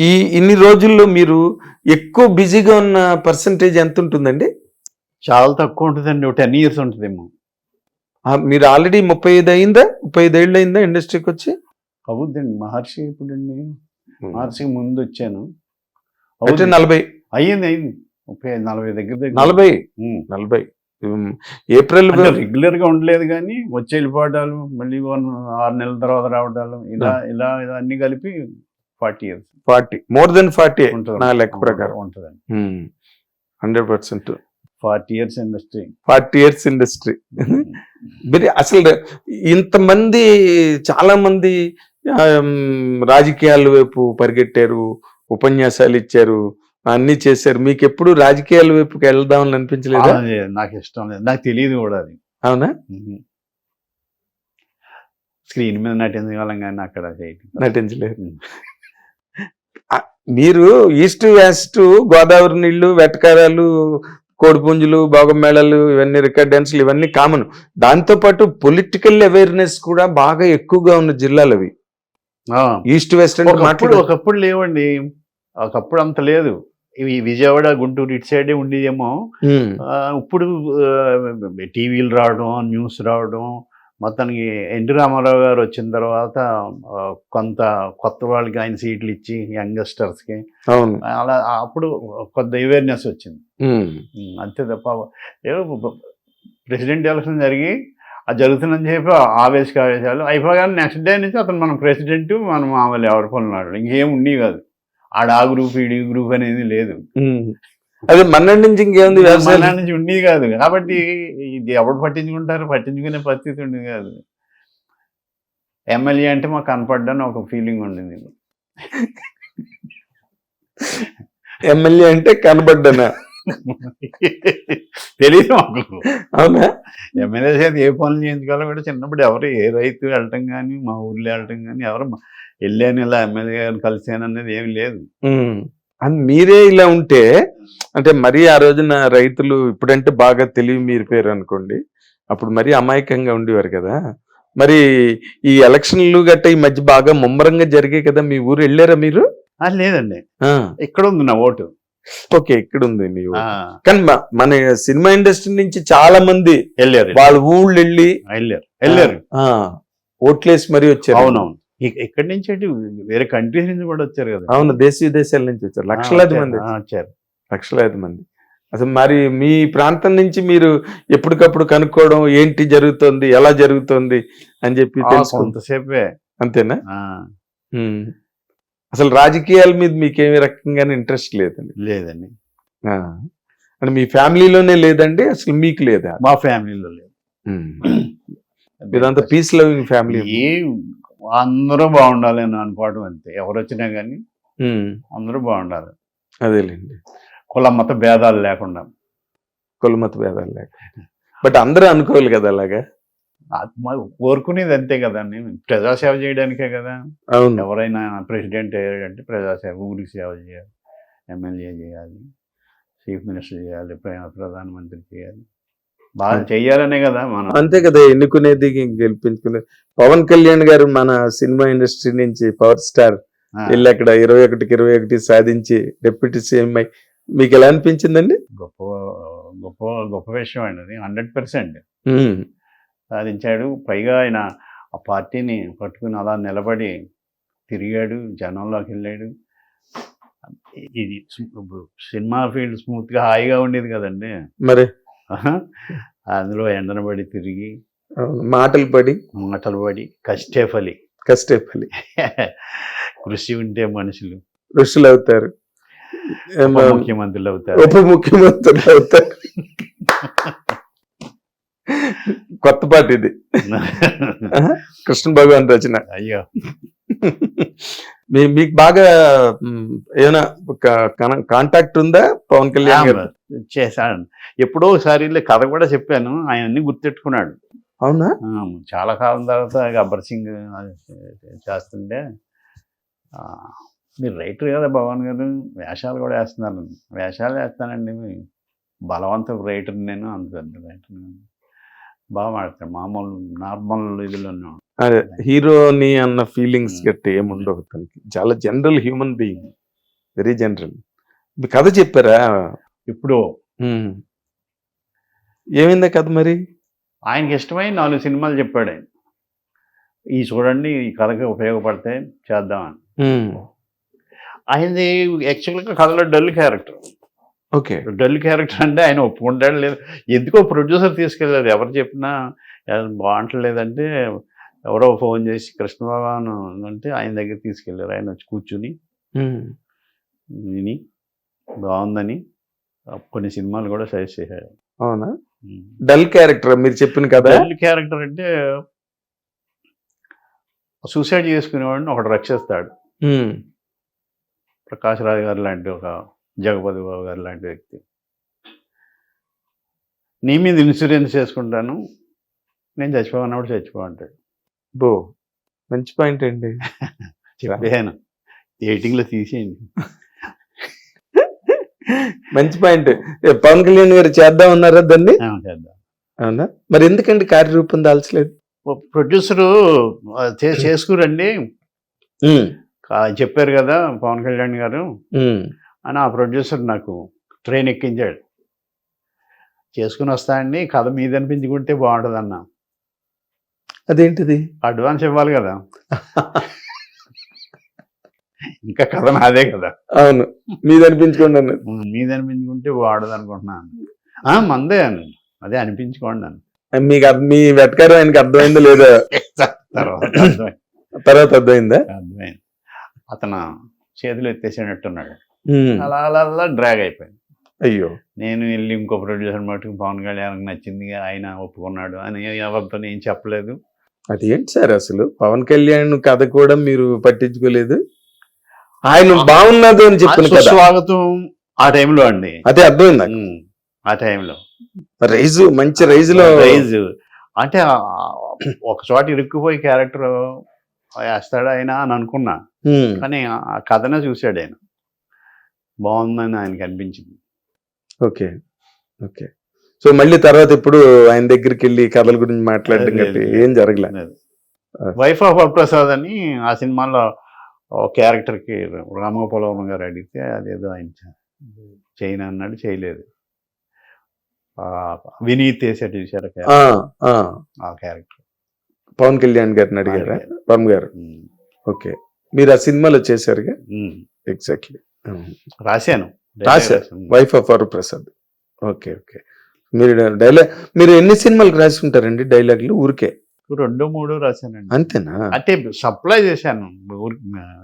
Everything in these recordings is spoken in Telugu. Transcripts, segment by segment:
ఈ ఇన్ని రోజుల్లో మీరు ఎక్కువ బిజీగా ఉన్న పర్సంటేజ్ ఎంత ఉంటుందండి? చాలా తక్కువ ఉంటుందండి ఒక టెన్ ఇయర్స్ ఉంటుందేమో. మీరు ఆల్రెడీ ముప్పై ఐదు అయిందా? ముప్పై ఐదు ఏళ్ళు అయిందా ఇండస్ట్రీకి వచ్చి? అవుద్దండి మహర్షి ఇప్పుడండి. మహర్షికి ముందు వచ్చాను. అవుద్ది. నలభై. అయ్యింది అయింది ముప్పై ఐదు నలభై దగ్గర దగ్గర. నలభై. నలభై. ఏప్రిల్ రెగ్యులర్గా ఉండలేదు కానీ వచ్చి వెళ్ళిపోవడాలు మళ్ళీ ఆరు నెలల తర్వాత రావడాలు ఇలా ఇలా ఇలా అన్ని కలిపి forty years. Forty more than forty నా లెక్క ప్రకారం. ఉంటుందండి. Hundred percent. Forty years industry. Forty years industry. మరి అసలు ఇంతమంది చాలా మంది రాజకీయాల వైపు పరిగెట్టారు ఉపన్యాసాలు ఇచ్చారు అన్ని చేశారు. మీకు ఎప్పుడు రాజకీయాల వైపుకి వెళ్దామని అనిపించలేదా? నాకు ఇష్టం లేదు. నాకు తెలియదు కూడా అది. అవునా? స్క్రీన్ మీద నటించగలం కానీ అక్కడ నటించలేదు. మీరు ఈస్ట్ వెస్ట్ గోదావరి నీళ్ళు వెటకారాలు కోడిపుంజులు భోగమేళాలు ఇవన్నీ రికార్డ్ డాన్సులు ఇవన్నీ కామన్. దాంతో పాటు పొలిటికల్ అవేర్నెస్ కూడా బాగా ఎక్కువగా ఉన్న జిల్లాలు అవి. ఈస్ట్ వెస్ట్ అంటే ఒకప్పుడు లేవండి. ఒకప్పుడు అంత లేదు. ఇవి విజయవాడ గుంటూరు ఇటు సైడే ఉండేదేమో. ఇప్పుడు టీవీలు రావడం న్యూస్ రావడం మొత్తానికి ఎన్టీ రామారావు గారు వచ్చిన తర్వాత కొంత కొత్త వాళ్ళకి ఆయన సీట్లు ఇచ్చి యంగ్స్టర్స్కి. అలా అప్పుడు కొంత అవేర్నెస్ వచ్చింది. అంతే తప్ప ఏదో ప్రెసిడెంట్ ఎలక్షన్ జరిగి అది జరుగుతుందని చెప్పి ఆవేశక ఆవేశాలు అయిపోగానే నెక్స్ట్ డే నుంచి అతను మన ప్రెసిడెంట్ మనం మామూలు ఎవరి పనున్నాడు ఇంకేం ఉండేవి కాదు. ఆడ ఆ గ్రూప్ ఈడి గ్రూప్ అనేది లేదు. అదే మన్నటి నుంచి ఇంకేముంది మన నుంచి ఉండేది కాదు. కాబట్టి ఇది ఎవడు పట్టించుకుంటారు? పట్టించుకునే పరిస్థితి ఉండేది కాదు. ఎమ్మెల్యే అంటే మాకు కనపడ్డాను ఒక ఫీలింగ్ ఉండింది. ఎమ్మెల్యే అంటే కనబడ్డానా? తెలియదు మాకు. అవునా? ఎమ్మెల్యే చేత ఏ పనులు చేయించుకోవాలో కూడా చిన్నప్పుడు ఎవరు ఏ రైతు వెళ్ళటం కానీ మా ఊర్లో వెళ్ళటం కానీ ఎవరు వెళ్ళాను ఇలా ఎమ్మెల్యే గారిని కలిసాను అనేది ఏమి లేదు. మీరే ఇలా ఉంటే అంటే మరీ ఆ రోజున రైతులు ఇప్పుడంటే బాగా తెలివి మీరిపోయారు అనుకోండి అప్పుడు మరీ అమాయకంగా ఉండేవారు కదా. మరి ఈ ఎలక్షన్లు గట్ట ఈ మధ్య బాగా ముమ్మరంగా జరిగాయి కదా మీ ఊరు వెళ్ళారా మీరు? లేదండి. ఇక్కడ ఉంది నా ఓటు. ఓకే ఇక్కడ ఉంది మీ కానీ మన సినిమా ఇండస్ట్రీ నుంచి చాలా మంది వెళ్ళారు. వాళ్ళ ఊళ్ళు వెళ్ళి వెళ్ళారు. వెళ్ళారు. ఓట్లేసి మరీ వచ్చారు. అవునవును. ఇక్కడి నుంచి అంటే వేరే కంట్రీస్ నుంచి కూడా వచ్చారు కదా. అవును దేశ విదేశాల నుంచి వచ్చారు. లక్షలాది. మంది వచ్చారు. లక్షలాది మంది. అసలు మరి మీ ప్రాంతం నుంచి మీరు ఎప్పటికప్పుడు కనుక్కోవడం ఏంటి జరుగుతుంది ఎలా జరుగుతుంది అని చెప్పి కొంతసేపే. అంతేనా. అసలు రాజకీయాల మీద మీకేమి రకంగానే ఇంట్రెస్ట్ లేదండి. లేదండి. అంటే మీ ఫ్యామిలీలోనే లేదండి అసలు మీకు లేదా? మా ఫ్యామిలీలో లేదు. ఇదంతా పీస్ లవింగ్ ఫ్యామిలీ అందరూ బాగుండాలి అని అనుకోవడం అంతే. ఎవరు వచ్చినా కానీ అందరూ బాగుండాలి. అదేలేండి. కుల మత భేదాలు లేకుండా. కులమత భేదాలు లేక. బట్ అందరూ అనుకోవాలి కదా అలాగా? కోరుకునేది అంతే కదండి. ప్రజాసేవ చేయడానికే కదా. ఎవరైనా ప్రెసిడెంట్ అయ్యాడంటే ప్రజాసేవ ఊరికి సేవ చేయాలి ఎమ్మెల్యే చేయాలి చీఫ్ మినిస్టర్ చేయాలి ప్ర- ప్రధానమంత్రి చేయాలి. బాగా చెయ్యాలనే కదా మనం. అంతే కదా ఎన్నుకునేది గెలిపించుకునేది. పవన్ కళ్యాణ్ గారు మన సినిమా ఇండస్ట్రీ నుంచి పవర్ స్టార్. వెళ్ళి అక్కడ ఇరవై ఒకటికి ఇరవై ఒకటి సాధించి డిప్యూటీ సీఎం అయి మీకు ఎలా అనిపించిందండి? గొప్ప గొప్ప గొప్ప విషయం అండి అది హండ్రెడ్ పర్సెంట్. సాధించాడు. పైగా ఆయన ఆ పార్టీని పట్టుకుని అలా నిలబడి తిరిగాడు జనంలోకి వెళ్ళాడు. ఇది సినిమా ఫీల్డ్ స్మూత్గా హాయిగా ఉండేది కదండి. మరి. అందులో ఎండనబడి తిరిగి మాటలు పడి మాటలు పడి కష్టే ఫలి కష్టపడి కృషి ఉంటే మనుషులు. ఋషులు అవుతారు ముఖ్యమంత్రులు అవుతారు ఉప ముఖ్యమంత్రులు అవుతారు కొత్త పాట ఇది. కృష్ణ భగవాన్ రచన. అయ్యో. మీకు బాగా ఏమైనా కాంటాక్ట్ ఉందా? పవన్ కళ్యాణ్ గారు చేశాను ఎప్పుడో ఒకసారి కథ కూడా చెప్పాను ఆయన అన్ని గుర్తెట్టుకున్నాడు. అవునా? చాలా కాలం తర్వాత గబ్బర్ సింగ్ చేస్తుంటే మీరు రైటర్ కదా భగవాన్ గారు వేషాలు కూడా వేస్తున్నారు. వేషాలు వేస్తానండి. బలవంత రైటర్ నేను అంత రైటర్ బాగా మాడతాను మామూలు నార్మల్ ఇదిలో అదే హీరోని అన్న ఫీలింగ్స్. గట్టి ఏముండవు తనకి. చాలా general human being. Very general. కథ చెప్పారా? ఇప్పుడు Hmm. ఏమైందా కథ మరి? ఆయనకి ఇష్టమైన నాలుగు సినిమాలు చెప్పాడు ఆయన. ఈ చూడండి ఈ కథకి ఉపయోగపడితే చేద్దామని. ఆయనది యాక్చువల్గా కథలో dull character. Okay. Dull character అంటే ఆయన ఒప్పుకుంటాడు లేదు. ఎందుకో ప్రొడ్యూసర్ తీసుకెళ్ళారు ఎవరు చెప్పినా "అది బాగుంటలేదంటే ఎవరో ఫోన్ చేసి కృష్ణ భగవాన్ అంటే ఆయన దగ్గర తీసుకెళ్ళారు ఆయన వచ్చి కూర్చుని. విని బాగుందని. కొన్ని సినిమాలు కూడా సజెస్ట్ చేశాడు అవునా? డల్ క్యారెక్టర్ మీరు చెప్పిన కదా డల్ క్యారెక్టర్ అంటే సూసైడ్ చేసుకునేవాడిని ఒకటి రక్షిస్తాడు. ప్రకాష్ రాజ్ గారు లాంటి ఒక జగపతి బాబు గారు లాంటి వ్యక్తి. నీ మీద ఇన్సూరెన్స్ చేసుకుంటాను నేను చచ్చిపోమన్నప్పుడు చచ్చిపోమంటాడు బో మంచి పాయింట్ అండి. చెప్పాను ఎయిటింగ్లో తీసేయండి. మంచి పాయింట్. పవన్ కళ్యాణ్ గారు చేద్దాం ఉన్నారా దాన్ని? చేద్దాం. అవునా? మరి ఎందుకండి కార్యరూపం దాల్చలేదు? ప్రొడ్యూసరు చేసుకురండి. చెప్పారు కదా పవన్ కళ్యాణ్ గారు. అని ఆ ప్రొడ్యూసర్ నాకు ట్రైన్ ఎక్కించాడు. చేసుకుని వస్తా అండి కథ మీద అనిపించుకుంటే బాగుంటుంది అన్న అదేంటిది? అడ్వాన్స్ ఇవ్వాలి కదా. ఇంకా కథ నాదే కదా. అవును. మీద అనిపించుకోండి అన్నది మీద అనిపించుకుంటే బాగుండదు అనుకుంటున్నాను ఆ, మందే అని అదే అనిపించుకోండి అని మీకు మీ వెటకారం ఆయనకి అర్థమైందో లేదో తర్వాత అర్థమైంది. తర్వాత అర్థమైందా? అర్థమైంది. అతను చేతులు ఎత్తేసేటట్టున్నాడు. అలా అలా అలా డ్రాగ్ అయిపోయింది. అయ్యో. నేను వెళ్ళి ఇంకో ప్రొడ్యూసర్ మటుకు పవన్ కళ్యాణ్ నచ్చింది. ఆయన ఒప్పుకున్నాడు అని ఎవరితో ఏం చెప్పలేదు. అది ఏంటి సార్ అసలు? పవన్ కళ్యాణ్ కథ కూడా మీరు పట్టించుకోలేదు. ఆయన బాగున్నది అని చెప్పిన కదా. స్వాగతం ఆ టైంలో అండి. అదే అర్థమైంది? ఆ టైంలో. రైజు మంచి రైజ్లో రైజ్. అంటే ఒక చోట ఇరుక్కుపోయి క్యారెక్టర్ వేస్తాడు ఆయన అని అనుకున్నా. కానీ ఆ కథనే చూశాడు ఆయన. బాగుందని ఆయనకి అనిపించింది. Okay okay. సో మళ్ళీ తర్వాత ఇప్పుడు ఆయన దగ్గరికి వెళ్ళి కథల గురించి మాట్లాడడం. ఏం జరగలే? వైఫ్ ఆఫ్ వరప్రసాద్ అని ఆ సినిమాలో క్యారెక్టర్కి రామగోపాలవరం గారు అడిగితే అదేదో ఆయన చేయను అన్నాడు చేయలేదు. వినీత్ వేసాడు చూసారు ఆ, క్యారెక్టర్. పవన్ కళ్యాణ్ గారిని అడిగారా? పవన్ గారు? ఓకే. మీరు ఆ సినిమాలో చేశారుగా? ఎగ్జాక్ట్లీ. రాశాను. రాశారు. Wife of Vara Prasad okay okay. మీరు డైలాగ్ మీరు ఎన్ని సినిమాలకు రాసి ఉంటారండి డైలాగులు? ఊరికే. రెండు మూడు రాశానండి. అంతేనా? అంటే సప్లై చేశాను.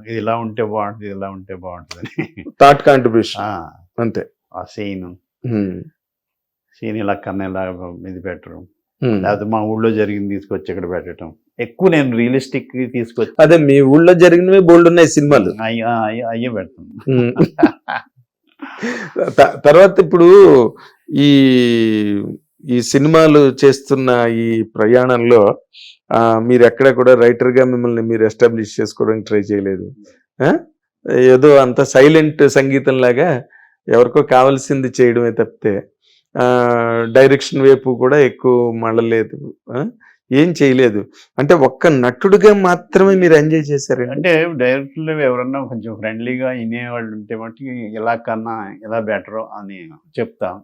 ఇది ఇలా ఉంటే బాగుంటుంది ఇలా ఉంటే బాగుంటుంది థాట్ కాంట్రిబ్యూషన్ అంతే. ఆ సీన్. సీన్ ఇలా కన్నా ఇలా ఇది పెట్టడం. లేకపోతే మా ఊళ్ళో జరిగింది తీసుకొచ్చి ఇక్కడ పెట్టడం. ఎక్కువ నేను రియలిస్టిక్ తీసుకొచ్చి అదే మీ ఊళ్ళో జరిగినవి బోల్డ్ ఉన్నాయి సినిమాలు. అయ్య- పెడతాను. తర్వాత ఇప్పుడు ఈ ఈ సినిమాలు చేస్తున్న ఈ ప్రయాణంలో మీరు ఎక్కడ కూడా రైటర్గా మిమ్మల్ని మీరు ఎస్టాబ్లిష్ చేసుకోవడానికి ట్రై చేయలేదు. ఏదో అంత సైలెంట్ సంగీతం లాగా ఎవరికో కావాల్సింది చేయడమే తప్పితే డైరెక్షన్ వైపు కూడా ఎక్కువ మళ్ళలేదు. ఏం చేయలేదు. అంటే ఒక్క నటుడుగా మాత్రమే మీరు ఎంజాయ్ చేశారు. అంటే డైరెక్టర్లు ఎవరన్నా కొంచెం ఫ్రెండ్లీగా వినేవాళ్ళు ఉంటే మట్టి ఎలా కన్నా ఎలా బెటరో అని చెప్తాం.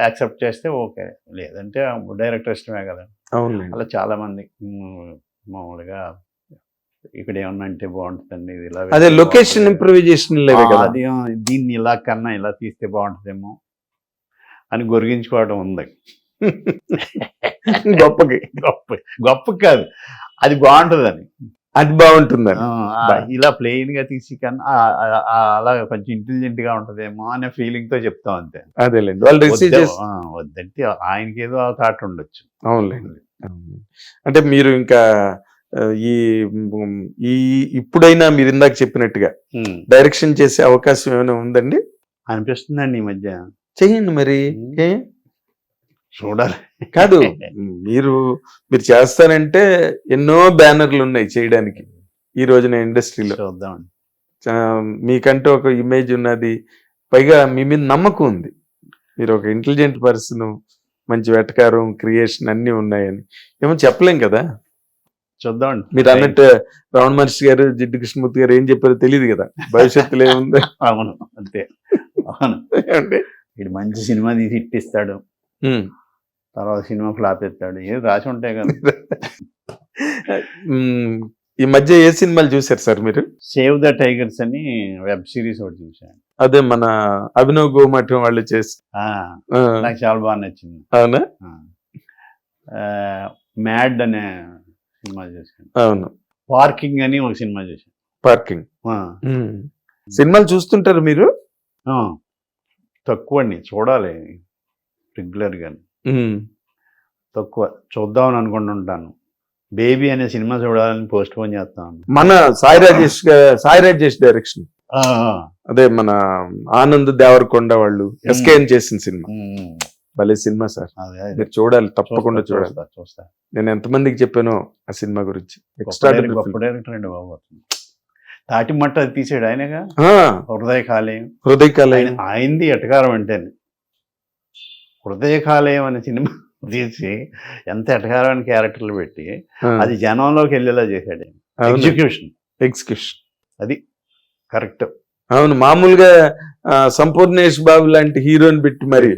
యాక్సెప్ట్ చేస్తే ఓకే. లేదంటే డైరెక్టర్ ఇష్టమే కదా. అలా చాలా మంది మామూలుగా ఇక్కడ ఏమన్నా అంటే బాగుంటుందండి ఇది ఇలా అదే లొకేషన్. ఇంప్రూవైజేషన్ అది దీన్ని ఇలా కన్నా ఇలా తీస్తే బాగుంటుందేమో అని గొరిగించుకోవడం ఉంది. గొప్పకి. గొప్ప గొప్ప కాదు. అది బాగుంటుందని. అది బాగుంటుందని ఆ, ఆ, బా. ఇలా ప్లెయిన్గా తీసి అలా కొంచెం ఇంటెలిజెంట్గా ఉంటదేమో అనే ఫీలింగ్తో చెప్తాం అంతే. అదేలేండి. వాళ్ళు వద్దంటే ఆయనకి ఏదో థాట్ ఉండొచ్చు. అవునులేండి. అవును. అంటే మీరు ఇంకా ఈ ఈ ఇప్పుడైనా మీరు ఇందాక చెప్పినట్టుగా. డైరెక్షన్ చేసే అవకాశం ఏమైనా ఉందండి? అనిపిస్తుందండి ఈ మధ్య. చెయ్యండి మరి. ఏ? చూడాలి. కాదు మీరు మీరు చేస్తారంటే ఎన్నో బ్యానర్లు ఉన్నాయి చేయడానికి ఈ రోజున ఇండస్ట్రీలో. చూద్దామండి. మీకంటూ ఒక ఇమేజ్ ఉన్నది. పైగా మీ మీద నమ్మకం ఉంది. మీరు ఒక ఇంటెలిజెంట్ పర్సన్ మంచి వెటకారం క్రియేషన్ అన్నీ ఉన్నాయని. ఏమో చెప్పలేం కదా? చూద్దాం మీరు అన్నట్టు రమణ మహర్షి గారు జిడ్డు కృష్ణమూర్తి గారు ఏం చెప్పారో తెలియదు కదా? భవిష్యత్తులో ఏముంది. అవును. అంతే. అవును. మంచి సినిమా తీసి ఇట్టిస్తాడు ఉమ్. తర్వాత సినిమా ఫ్లాప్ ఎత్తాడు ఏది రాసి ఉంటాయి కదా. ఈ మధ్య ఏ సినిమాలు చూసారు సార్ మీరు? సేవ్ ద టైగర్స్ అని వెబ్ సిరీస్ ఒకటి చూశాను. అదే మన అభినవ్ గోమఠం వాళ్ళు చేసి నాకు చాలా బాగా నచ్చింది. అవునా? మ్యాడ్ అనే సినిమా చూశాను. అవును. పార్కింగ్ అని ఒక సినిమా చూశాను. పార్కింగ్. సినిమాలు చూస్తుంటారు మీరు? తక్కువ అండి చూడాలి. రెగ్యులర్గా. తక్కువ. చూద్దామని అనుకుంటుంటాను. బేబీ అనే సినిమా చూడాలని పోస్ట్ పోన్ చేస్తాను. మన సాయి రాజేష్ గా- సాయి రాజేష్ డైరెక్షన్. అదే మన ఆనంద్ దేవరకొండ వాళ్ళు ఎస్కేఎన్ చేసిన సినిమా. భలే సినిమా సార్. మీరు చూడాలి తప్పకుండా చూడాలి. నేను ఎంతమందికి చెప్పాను ఆ సినిమా గురించి. ఎక్స్ట్రా. తాటి మట్ట అది తీసాడు ఆయనగా? హృదయ కాలేయం హృదయ ఆయన ఆయనది ఎటకారం అంటే హృదయ కాలేయం అనే సినిమా తీసి ఎంత ఎటకారమైన క్యారెక్టర్లు పెట్టి అది జనంలోకి వెళ్ళేలా చేశాడు ఎగ్జిక్యూషన్. ఎగ్జిక్యూషన్. కరెక్ట్. అవును మామూలుగా సంపూర్ణేష్ బాబు లాంటి హీరోని పెట్టి మరి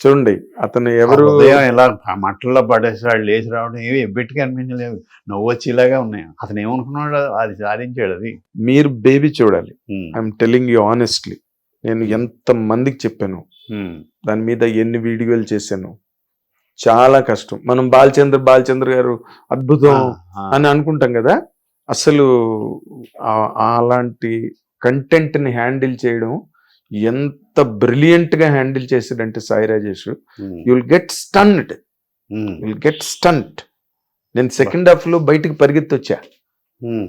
చూడండి అతను ఎవరు? ఇలా మట్టల్లో పడేసాడు లేచి రావడం ఏవి ఎబ్బెట్టుగా అనిపించలేవు నవ్వు వచ్చేలాగా ఉన్నాయి. అతను ఏమనుకున్నాడు అది సాధించాడు అది. మీరు బేబీ చూడాలి. ఐఎమ్ టెలింగ్ యూ ఆనెస్ట్లీ నేను ఎంత మందికి చెప్పాను దాని మీద ఎన్ని వీడియోలు చేశాను చాలా కష్టం. మనం బాలచంద్ర బాలచంద్ర గారు అద్భుతం అని అనుకుంటాం కదా అసలు అలాంటి కంటెంట్ని హ్యాండిల్ చేయడం ఎంత బ్రిలియంట్గా handle చేసాడంటే Sai Rajesh. Um, you will get stunned will get stunned నేను సెకండ్ హాఫ్లో బయటికి పరిగెత్తి వచ్చా ఉమ్.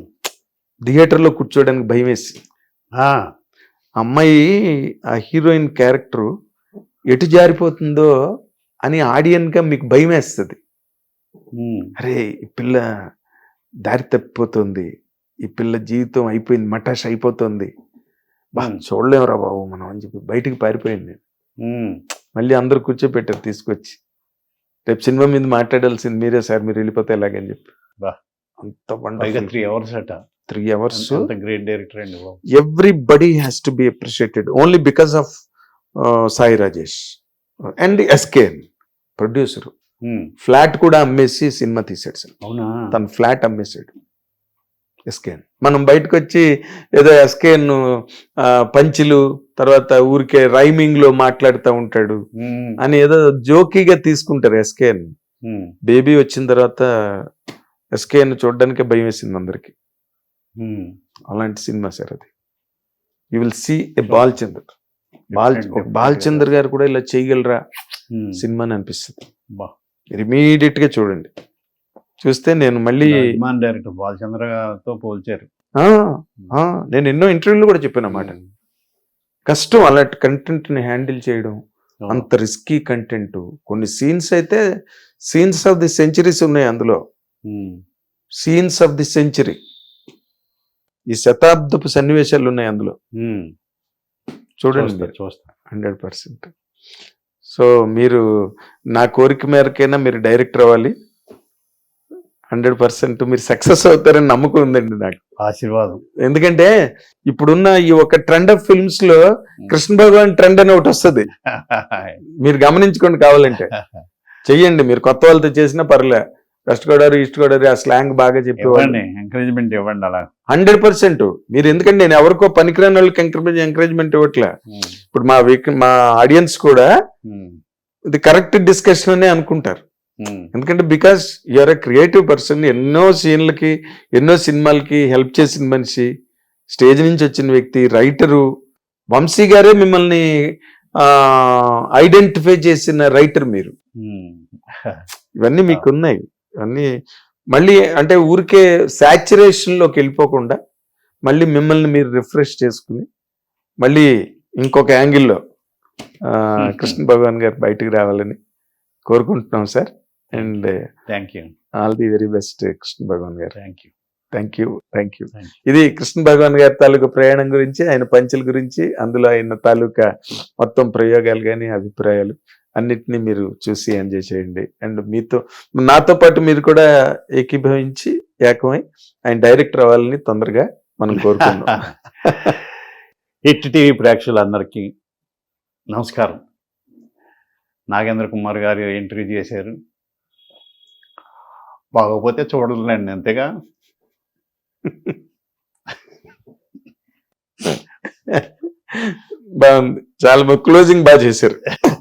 థియేటర్లో కూర్చోడానికి భయం వేసి అమ్మాయి ఆ హీరోయిన్ క్యారెక్టర్ ఎటు జారిపోతుందో అని ఆడియన్గా మీకు భయం వేస్తుంది అరే ఈ పిల్ల దారి తప్పిపోతుంది. ఈ పిల్ల జీవితం అయిపోయింది మటాష్ అయిపోతుంది. బా ఉమ్, చూడలేమురా బాబు మనం అని చెప్పి బయటికి పారిపోయింది నేను. మళ్ళీ అందరూ కూర్చోపెట్టారు తీసుకొచ్చి. రేపు సినిమా మీద మాట్లాడాల్సింది మీరే సార్ మీరు వెళ్ళిపోతే ఎలాగని చెప్పి. బా. అంత త్రీ అవర్స్ అట. త్రీ అవర్స్ గ్రేట్ డైరెక్టర్ అండి everybody has to be appreciated only because of Sai Rajesh and SKN producer flat కూడా అమ్మేసి సినిమా తీసాడు సార్. అవునా? తన ఫ్లాట్ అమ్మేసాడు ఎస్కేఎన్ మనం బయటకు వచ్చి ఏదో ఎస్కేఎన్ పంచులు తర్వాత ఊరికే రైమింగ్లో మాట్లాడుతూ ఉంటాడు ఉమ్, అని ఏదో జోకీగా తీసుకుంటారు ఎస్కేఎన్ ఉమ్, బేబీ వచ్చిన తర్వాత ఎస్కేఎన్ చూడడానికే భయం వేసింది అందరికి. అలాంటి సినిమా సార్ అది. You will see a ball Chandra ball Different, ball different. Chandra గారు కూడా ఇలా చేయగలరా? ఉమ్. సినిమా అని అనిపిస్తుంది. మీరు ఇమీడియట్గా చూడండి. చూస్తే నేను మళ్ళీ డైరెక్టర్ బాలచంద్ర గారితో పోల్చారు. నేను ఎన్నో ఇంటర్వ్యూలు కూడా చెప్పాను అన్నమాట. కష్టం అలాంటి కంటెంట్ని హ్యాండిల్ చేయడం అంత రిస్కీ కంటెంట్. కొన్ని సీన్స్ అయితే సీన్స్ ఆఫ్ ది సెంచరీస్ ఉన్నాయి అందులో. Scenes of the century. ఈ శతాబ్దపు సన్నివేశాలు ఉన్నాయి అందులో. చూడండి చూస్తా, చూస్తా. Hundred percent. సో మీరు నా కోరిక మేరకైనా మీరు డైరెక్టర్ అవ్వాలి. హండ్రెడ్ పర్సెంట్ మీరు సక్సెస్ అవుతారని నమ్మకం ఉందండి నాకు. ఆశీర్వాదం. ఎందుకంటే ఇప్పుడున్న ఈ ఒక ట్రెండ్ ఆఫ్ ఫిల్మ్స్లో కృష్ణ భగవాన్ ట్రెండ్ అని ఒకటి వస్తుంది. మీరు గమనించుకోండి కావాలంటే. చెయ్యండి మీరు కొత్త వాళ్ళతో చేసినా పర్లే. వెస్ట్ గోదావరి ఈస్ట్ గోదావరి ఆ స్లాంగ్ బాగా ఇవ్వండి ఎంకరేజ్మెంట్ ఇవ్వండి అలా. Hundred percent. మీరు ఎందుకంటే నేను ఎవరికో పనికిరాని వాళ్ళకి ఎంకరేజ్ ఎంకరేజ్మెంట్ ఇవ్వట్లే. ఉమ్, ఇప్పుడు మా వీక్ మా ఆడియన్స్ కూడా ఉమ్, ఇది కరెక్ట్ డిస్కషన్ అనే అనుకుంటారు. ఉమ్, ఎందుకంటే because you're a creative person ఎన్నో సీన్లకి ఎన్నో సినిమాలకి హెల్ప్ చేసిన మనిషి స్టేజ్ నుంచి వచ్చిన వ్యక్తి రైటరు వంశీ గారే మిమ్మల్ని ఐడెంటిఫై చేసిన రైటర్ మీరు. ఇవన్నీ మీకు ఇవన్నీ మళ్ళీ అంటే ఊరికే saturation లోకి వెళ్ళిపోకుండా మళ్ళీ మిమ్మల్ని మీరు రిఫ్రెష్ చేసుకుని మళ్ళీ ఇంకొక యాంగిల్లో కృష్ణ భగవాన్ గారు బయటికి రావాలని కోరుకుంటున్నాం sir. And thank you all the very best Krishna Bhagavan గారు. Thank you thank you thank you ఇది కృష్ణ భగవాన్ గారి తాలూకా ప్రయాణం గురించి ఆయన పంచుల గురించి అందులో ఆయన తాలూకా మొత్తం ప్రయోగాలు కానీ అభిప్రాయాలు అన్నిటినీ మీరు చూసి ఎంజాయ్ చేయండి అండ్ మీతో నాతో పాటు మీరు కూడా ఏకీభవించి ఏకమై ఆయన డైరెక్టర్ అవ్వాలని తొందరగా మనం కోరుకుందాం. హిట్ టీవీ ప్రేక్షకులందరికీ నమస్కారం. నాగేంద్ర కుమార్ గారు ఇంటర్వ్యూ చేశారు. బాగోపోతే చూడలేండి అంతేగా. బాగుంది. చాలా క్లోజింగ్ బాగా చేశారు.